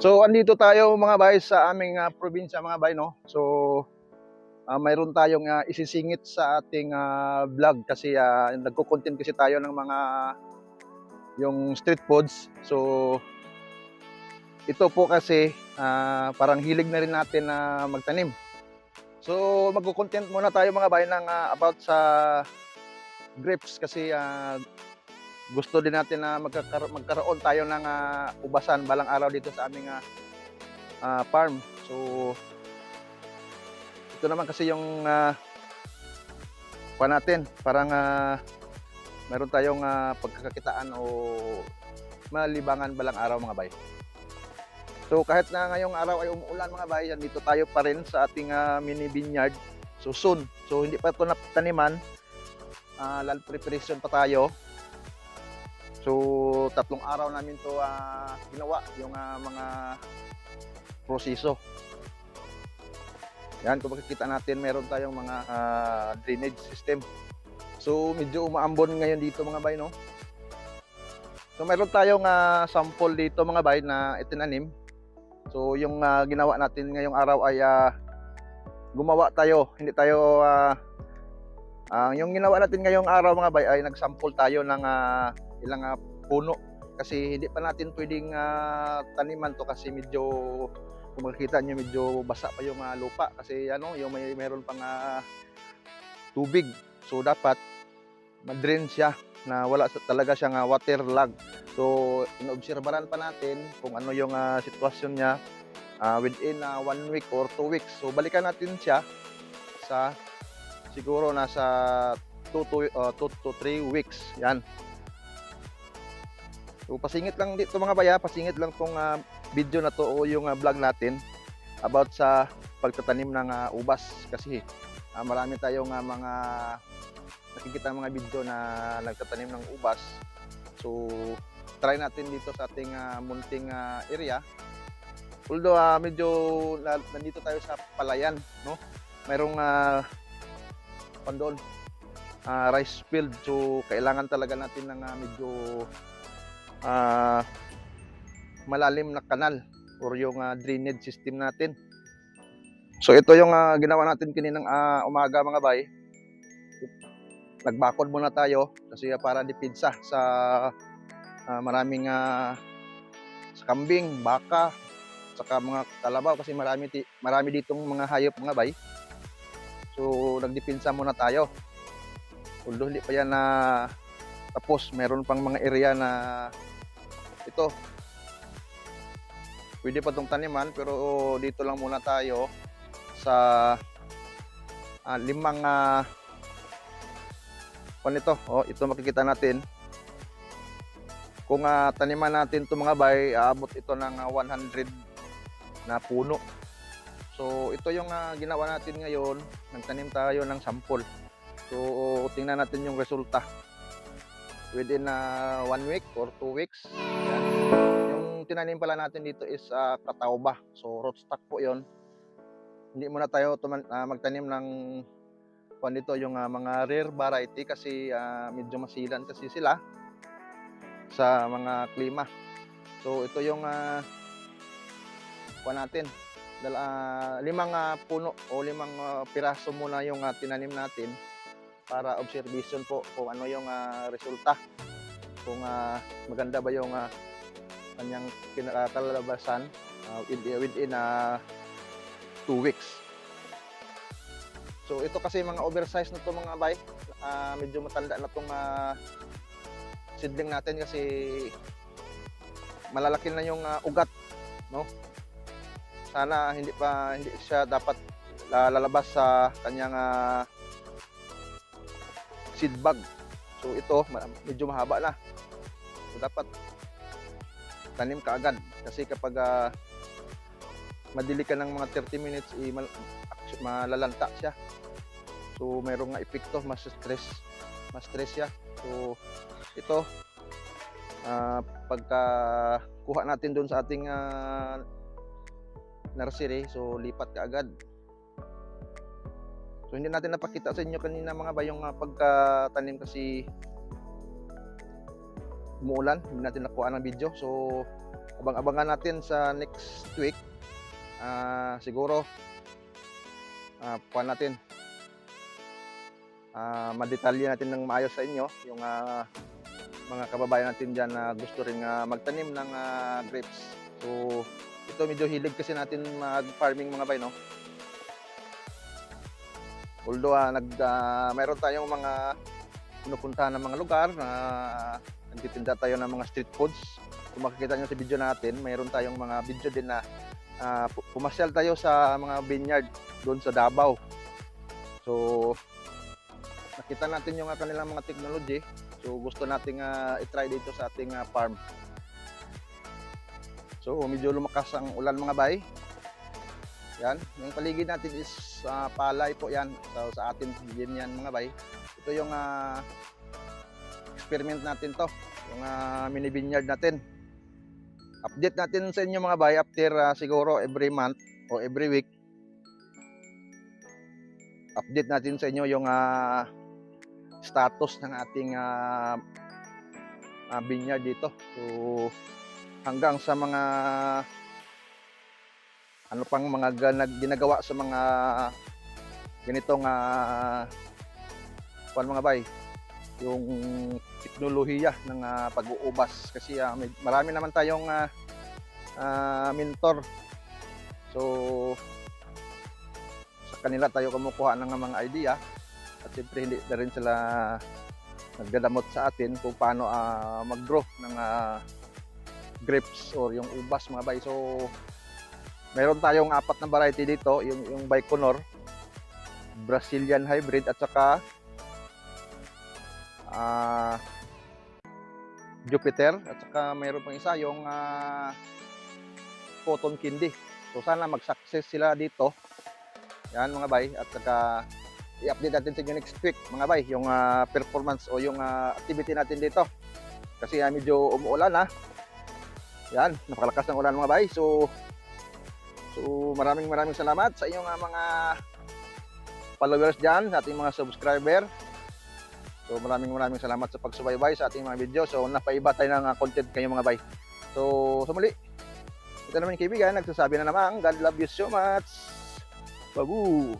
So andito tayo mga bay sa aming ah, probinsya mga bay no. So ah, mayroon tayong ah, isisingit sa ating ah, vlog kasi uh, nagko-content kasi tayo ng mga yung street foods. So ito po kasi ah, parang hilig na rin natin na magtanim. So magko-content muna tayo mga bay ng ah, about sa grapes kasi ah, gusto din natin na magkakar- magkaroon tayo ng ah, ubasan balang araw dito sa aming ah, ah, farm. So ito naman kasi yung uh, natin, parang ah, meron tayong ah, pagkakakitaan o malibangan balang araw mga bay. So kahit na ngayong araw ay umuulan mga bay, dito tayo pa rin sa ating ah, mini vineyard. So soon, so hindi pa ito nataniman, uh, land preparation pa tayo. So, tatlong araw namin to ah, ginawa, yung ah, mga proseso. Yan, kung makikita natin, meron tayong mga ah, drainage system. So, medyo umaambon ngayon dito mga bay, no? So, meron tayong ah, sample dito mga bay na itinanim. So, yung ah, ginawa natin ngayong araw ay ah, gumawa tayo. Hindi tayo, ah, ah, yung ginawa natin ngayong araw mga bay ay nagsample tayo ng ah, ilang ah, puno. Kasi hindi pa natin pwedeng ah, taniman to kasi medyo kung makikita nyo medyo basa pa yung ah, lupa. Kasi ano yung may meron pang ah, tubig. So dapat ma-drain siya na wala talaga siyang ah, water lag. So inobserbahan pa natin kung ano yung ah, sitwasyon niya ah, within ah, one week or two weeks. So balikan natin siya sa siguro nasa 2 to, 2 to 3 weeks. Yan So pasingit lang dito mga baya, pasingit lang tong ah, video na to o yung ah, vlog natin about sa pagtatanim ng ah, ubas kasi ah, marami tayong ah, mga nakikita mga video na nagtatanim ng ubas. So try natin dito sa ating ah, munting ah, area. Although ah, medyo na, nandito tayo sa palayan, no? Mayroong uh, pandon ah, rice field. So kailangan talaga natin ng ah, medyo ah, malalim na kanal or yung ah, drainage system natin. So ito yung ah, ginawa natin kaninang ah, umaga mga bay. Nagbakod muna tayo kasi ah, para dipinsa sa ah, maraming ah, sa kambing, baka, saka mga kalabaw kasi marami marami ditong mga hayop mga bay. So nagdipinsa muna tayo. Although hindi pa yan na tapos meron pang mga area na ito. Pwede pa itong taniman pero dito lang muna tayo sa ah, limang uh, ito oh ito makikita natin. Kung ah, taniman natin ito mga bay aabot ito ng ah, 100 na puno. So ito yung ah, ginawa natin ngayon. Nagtanim tayo ng sample so tingnan natin yung resulta within uh, one week or two weeks. Yan. Yung tinanim pala natin dito is uh, katawba. So rootstock po yon. Hindi muna tayo tuman, uh, magtanim ng kung dito yung uh, mga rare variety kasi uh, medyo masilan kasi sila sa mga klima. So ito yung uh, kuha natin. Dal, uh, limang uh, puno o limang uh, piraso muna yung uh, tinanim natin para observation po kung ano yung ah, resulta. Kung ah, maganda ba yung uh, kanyang kinakalabasan uh, within, within uh, two weeks. So ito kasi mga oversize na to mga bay. Ah, medyo matanda na tong ah, seedling natin kasi malalaki na yung ah, ugat, no? Sana hindi pa hindi siya dapat lalabas sa kanyang ah, seed bag. So ito, medyo mahaba na. So dapat tanim ka agad kasi kapag ah, madili ka ng mga 30 minutes eh, mal- malalanta siya. So mayroong nga epekto, mas stress, mas stress siya. So ito ah, pagka kuha natin doon sa ating ah, nursery, so lipat ka agad. So hindi natin napakita sa inyo kanina mga ba yung uh, pagkatanim kasi umuulan, hindi natin nakuha ng video. So abang-abangan natin sa next week. Ah, siguro ah kuha natin ah madetalye natin ng maayos sa inyo yung ah, mga kababayan natin dyan na gusto rin ah, magtanim ng ah, grapes. So, ito medyo hilig kasi natin mag-farming mga bay, no? Although ah, nag, ah, mayroon tayong mga pinupuntahan ng mga lugar na nagtitinda tayo ng mga street foods. Kung makikita nyo sa video natin, mayroon tayong mga video din na pu- pumasyal tayo sa mga vineyard doon sa Davao. So, nakita natin yung ah, kanilang mga technology. So, gusto nating ah, i-try dito sa ating ah, farm. So, medyo lumakas ang ulan mga bay. Yan, yung paligid natin is ah, palay po yan. So, sa atin din yan mga bay. Ito yung ah, experiment natin to. Yung ah, mini vineyard natin. Update natin sa inyo mga bay after ah, siguro every month o every week. Update natin sa inyo yung ah, status ng ating ah, ah, vineyard dito. So hanggang sa mga ano pang mga ginagawa sa mga ganitong uh, mga bay? Yung teknolohiya ng ah, pag-uubas. Kasi ah, may, marami naman tayong ah, ah, mentor. So sa kanila tayo kumukuha ng mga idea. At siyempre hindi na rin sila nagdadamot sa atin kung paano ah, mag-grow ng ah, grapes or yung ubas mga bay. So meron tayong apat na variety dito, yung yung Baikonur, Brazilian hybrid at saka ah Jupiter at saka mayroon pang isa yung ah, cotton candy. So sana mag-success sila dito. Yan mga bay at saka i-update natin sa inyo next week mga bay yung ah, performance o yung ah, activity natin dito. Kasi ah, medyo umuulan ha. Yan, napakalakas ng ulan mga bay. So So maraming maraming salamat sa inyong ah, mga followers dyan, sa ating mga subscriber. So maraming maraming salamat sa pagsubaybay sa ating mga video. So napaiba tayo ng ah, content kayo mga bay. So sa muli, ito naman yung kaibigan, nagsasabi na naman, God love you so much. Babu!